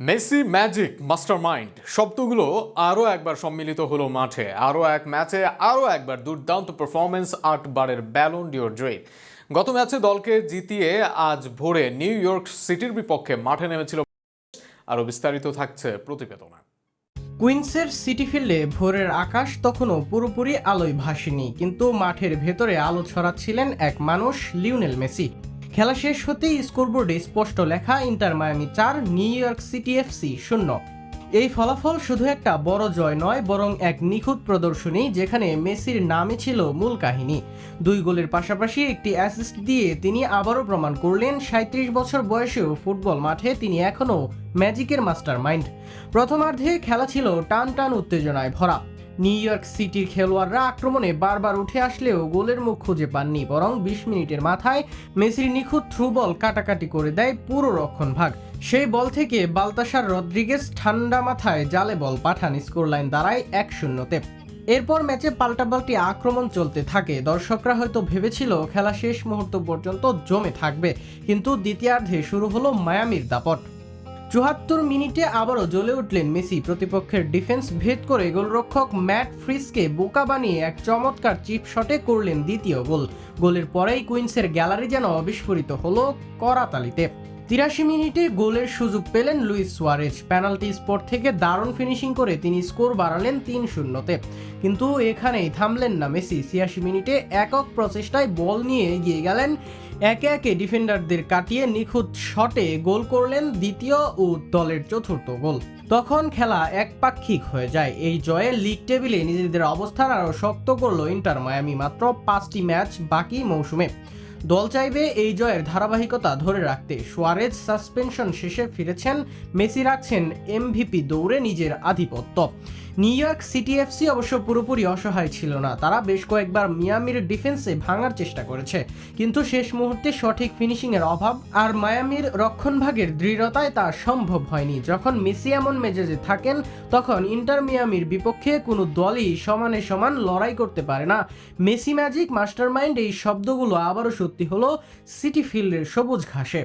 Messi magic mastermind শব্দগুলো আরও একবার সম্মিলিত হলো মাঠে, আরও এক ম্যাচে, আরও একবার দুর্দান্ত পারফরমেন্স আটবারের ব্যালন ডিওর জয়ী। গত ম্যাচে দলকে জিতিয়ে আজ ভোরে নিউ ইয়র্ক সিটির বিপক্ষে মাঠে নেমেছিল আরও বিস্তারিত থাকছে প্রতিবেদনে। কুইন্সের সিটি ফিল্ডে ভোরের আকাশ তখনও পুরোপুরি আলোয় ভাসেনি, কিন্তু মাঠের ভেতরে আলো ছড়াচ্ছিলেন এক মানুষ, লিওনেল মেসি। খেলা শেষ হতেই স্কোরবোর্ডে স্পষ্ট লেখা ইন্টার মায়ামি চার, নিউ ইয়র্ক সিটি এফসি শূন্য। এই ফলাফল শুধু একটা বড় জয় নয়, বরং এক নিখুঁত প্রদর্শনী যেখানে মেসির নামই ছিল মূল কাহিনী। দুই গোলের পাশাপাশি একটি অ্যাসিস্ট দিয়ে তিনি আবারও প্রমাণ করলেন সাঁত্রিশ বছর বয়সেও ফুটবল মাঠে তিনি এখনও ম্যাজিকের মাস্টার মাইন্ড প্রথমার্ধে খেলা ছিল টান টান উত্তেজনায় ভরা। নিউ ইয়র্ক সিটির খেলোয়াড়রা আক্রমণে বারবার উঠে আসলেও গোলের মুখ খুঁজে পাননি, বরং বিশ মিনিটের মাথায় মেসির নিখুঁত থ্রু বল কাটাকাটি করে দেয় পুরো রক্ষণ ভাগ সেই বল থেকে বালতাসার রদ্রিগেজ ঠান্ডা মাথায় জালে বল পাঠান স্কোর লাইন দাঁড়ায় এক শূন্যতে। এরপর ম্যাচে পাল্টাপাল্টি আক্রমণ চলতে থাকে। দর্শকরা হয়তো ভেবেছিল খেলা শেষ মুহূর্ত পর্যন্ত জমে থাকবে, কিন্তু দ্বিতীয়ার্ধে শুরু হলো মায়ামির দাপট। চুয়াত্তর মিনিটে আবারও জ্বলে উঠলেন মেসি। প্রতিপক্ষের ডিফেন্স ভেদ করে গোলরক্ষক ম্যাট ফ্রিসকে বোকা বানিয়ে এক চমৎকার চিপ শটে করলেন দ্বিতীয় গোল। গোলের পরেই কুইন্সের গ্যালারি যেন অবিস্ফোরিত হলো করাতালিতে। তিরাশি মিনিটে গোলের সুযোগ পেলেন লুইস সুয়ারেজ। পেনাল্টি স্পট থেকে দারুণ ফিনিশিং করে তিনি স্কোর বাড়ালেন তিন শূন্যতে। কিন্তু এখানেই থামলেন না মেসি। ছিয়াশি মিনিটে একক প্রচেষ্টায় বল নিয়ে এগিয়ে গেলেন। একে একে ডিফেন্ডারদের কাটিয়ে নিখুঁত শটে গোল করলেন দ্বিতীয় ও দলের চতুর্থ গোল। তখন খেলা একপাক্ষিক হয়ে যায়। এই জয়ে লিগ টেবিলে নিজেদের অবস্থান আরও শক্ত করল ইন্টার মায়ামি। মাত্র পাঁচটি ম্যাচ বাকি মৌসুমে। দল চাইবে এই জয়ের ধারাবাহিকতা ধরে রাখতে। সোয়ারেজ সাসপেনশন শেষে ফিরেছেন, মেসি রাখছেন এমভিপি দৌড়ে নিজের আধিপত্য। নিউ ইয়র্ক সিটি এফসি অবশ্য পুরোপুরি অসহায় ছিল না, তারা বেশ কয়েকবার মিয়ামির ডিফেন্সে ভাঙার চেষ্টা করেছে। কিন্তু শেষ মুহূর্তে সঠিক ফিনিশিংয়ের অভাব আর মায়ামির রক্ষণভাগের দৃঢ়তায় তা সম্ভব হয়নি। যখন মেসি এমন মেজাজে থাকেন, তখন ইন্টার মিয়ামির বিপক্ষে কোনো দলই সমানে সমান লড়াই করতে পারে না। মেসি ম্যাজিক মাস্টারমাইন্ড এই শব্দগুলো আবারও সত্যি হলো সিটি ফিল্ডের সবুজ ঘাসে।